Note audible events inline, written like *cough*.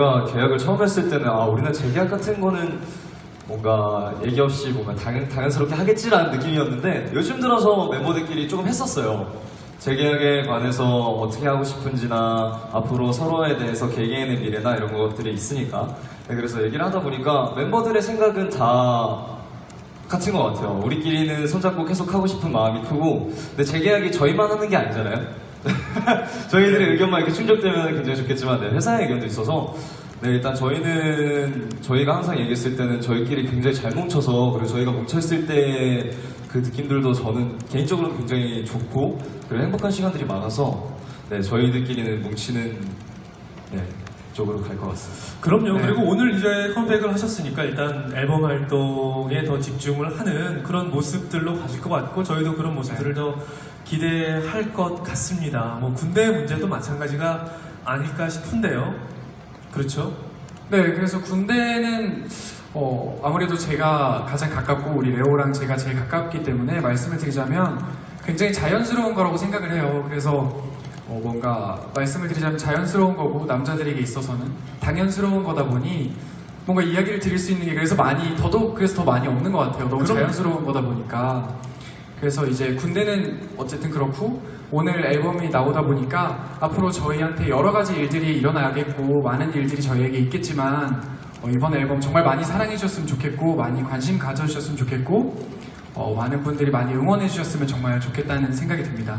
제가 계약을 처음 했을 때는 아 우리는 재계약 같은 거는 뭔가 얘기 없이 뭔가 당연, 당연스럽게 하겠지라는 느낌이었는데 요즘 들어서 멤버들끼리 조금 했었어요. 재계약에 관해서 어떻게 하고 싶은지나 앞으로 서로에 대해서 개개인의 미래나 이런 것들이 있으니까 네, 그래서 얘기를 하다 보니까 멤버들의 생각은 다 같은 것 같아요. 우리끼리는 손잡고 계속 하고 싶은 마음이 크고 근데 재계약이 저희만 하는 게 아니잖아요. *laughs* 저희들의 의견만 이렇게 충족되면 굉장히 좋겠지만 네, 회사의 의견도 있어서 네, 일단 저희는 저희가 항상 얘기했을 때는 저희끼리 굉장히 잘 뭉쳐서 그리고 저희가 뭉쳤을 때 그 느낌들도 저는 개인적으로 굉장히 좋고 그리고 행복한 시간들이 많아서 네, 저희들끼리는 뭉치는 네, 쪽으로 갈 것 같습니다. 그럼요. 네. 그리고 오늘 이제 컴백을 하셨으니까 일단 앨범 활동에 더 집중을 하는 그런 모습들로 가실 것 같고 저희도 그런 모습들을 더 기대할 것 같습니다. 뭐 군대 문제도 마찬가지가 아닐까 싶은데요. 그렇죠? 네, 그래서 군대는 어, 아무래도 제가 가장 가깝고 우리 레오랑 제가 제일 가깝기 때문에 말씀을 드리자면 굉장히 자연스러운 거라고 생각을 해요. 그래서 어, 뭔가 말씀을 드리자면 자연스러운 거고 남자들에게 있어서는 당연스러운 거다 보니 뭔가 이야기를 드릴 수 있는 게 그래서 많이 더더욱 그래서 더 많이 없는 것 같아요. 너무 그럼- 자연스러운 거다 보니까 그래서 이제 군대는 어쨌든 그렇고 오늘 앨범이 나오다 보니까 앞으로 저희한테 여러 가지 일들이 일어나겠고 많은 일들이 저희에게 있겠지만 어, 이번 앨범 정말 많이 사랑해 주셨으면 좋겠고 많이 관심 가져 주셨으면 좋겠고 어, 많은 분들이 많이 응원해 주셨으면 정말 좋겠다는 생각이 듭니다.